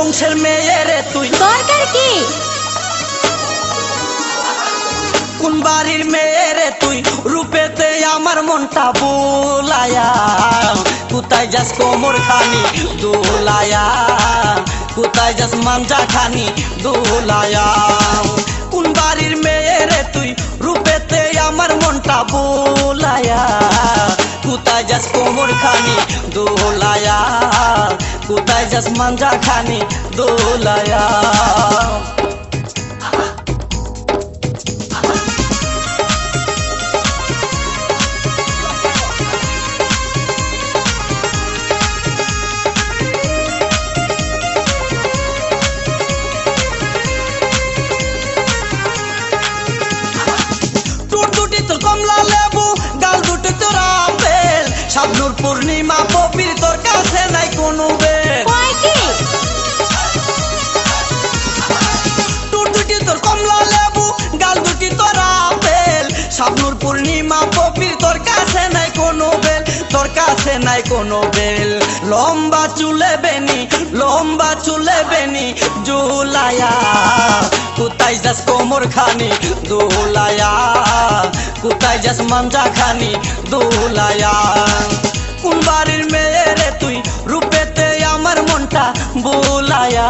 বংশের মেয়ে রে তুই। দরকার কি? কোন বাড়ির মেয়ে রে তুই? রূপেতে আমার মনটা বুলায়া কোথায় যাস কোমর খানি? দোলায়া কোথায় যাস মাঞ্জা খানি? দোলায়া কোন বাড়ির মেয়ে রে তুই? রূপেতে আমার মনটা বোলায়া কোথায় যাস কোমর খানি? দোলায়া কোথায় যাস মাঞ্জা খানি দোলায়া টুট শাবনুর পূর্ণিমা পবির তোর কাছে নাই কোনো বেল? তোর কাছে নাই কোনো বেল? লম্বা চুলে বেনি, লম্বা চুলে বেনি জুলায়া কোথায় যাস কোমর খানি? দোলায়া। কোথায় যাস মাঞ্জা খানি? দোলায়া। কোন বাড়ির মেয়ে রে তুই? রূপেতে আমার মনটা বোলায়া।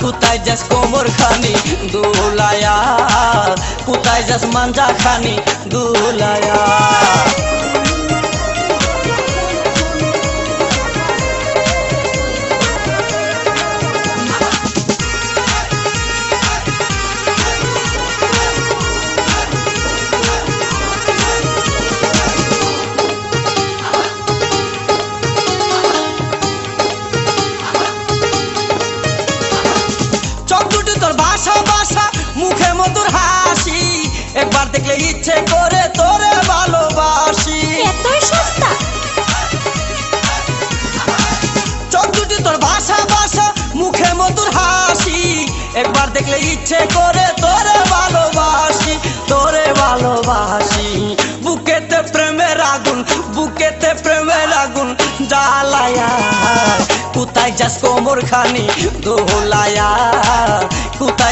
কোথায় যাস কোমর খানি? দোলায়া কোথায় যাস মাঞ্জা খানি একবার দেখলে ইচ্ছে করে তোরে ভালোবাসি। এতই সস্তা। চোখ দুটি তোর ভাষা ভাষা মুখে মধুর হাসি। একবার দেখলে ইচ্ছে করে তোরে ভালোবাসি তোরে ভালোবাসি। বুকেতে প্রেমের আগুন বুকেতে প্রেমের আগুন জ্বালায়া। কোথায় যাস কোমর খানি দোলায়া